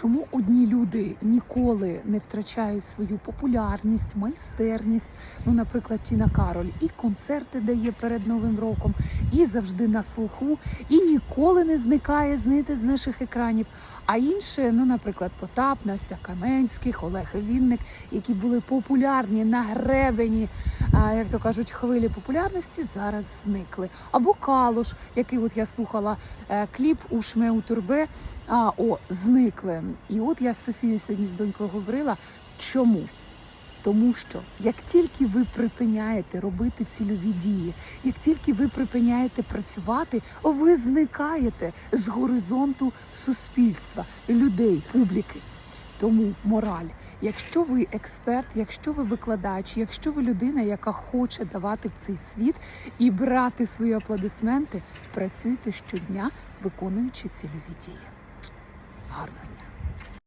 Чому одні люди ніколи не втрачають свою популярність, майстерність? Ну, наприклад, Тіна Кароль і концерти дає перед Новим роком, і завжди на слуху, і ніколи не зникає знаєте, з наших екранів. А інші, ну, наприклад, Потап, Настя Каменських, Олег Вінник, які були популярні на гребені, як то кажуть, хвилі популярності, зараз зникли. Або Калуш, який от я слухала е, кліп у Шме Турбе, а, о, зникли. І от я з Софією сьогодні з донькою говорила, чому? Тому що як тільки ви припиняєте робити цільові дії, як тільки ви припиняєте працювати, ви зникаєте з горизонту суспільства, людей, публіки. Тому мораль, якщо ви експерт, якщо ви викладач, якщо ви людина, яка хоче давати в цей світ і брати свої аплодисменти, працюйте щодня, виконуючи цільові дії. Гарно.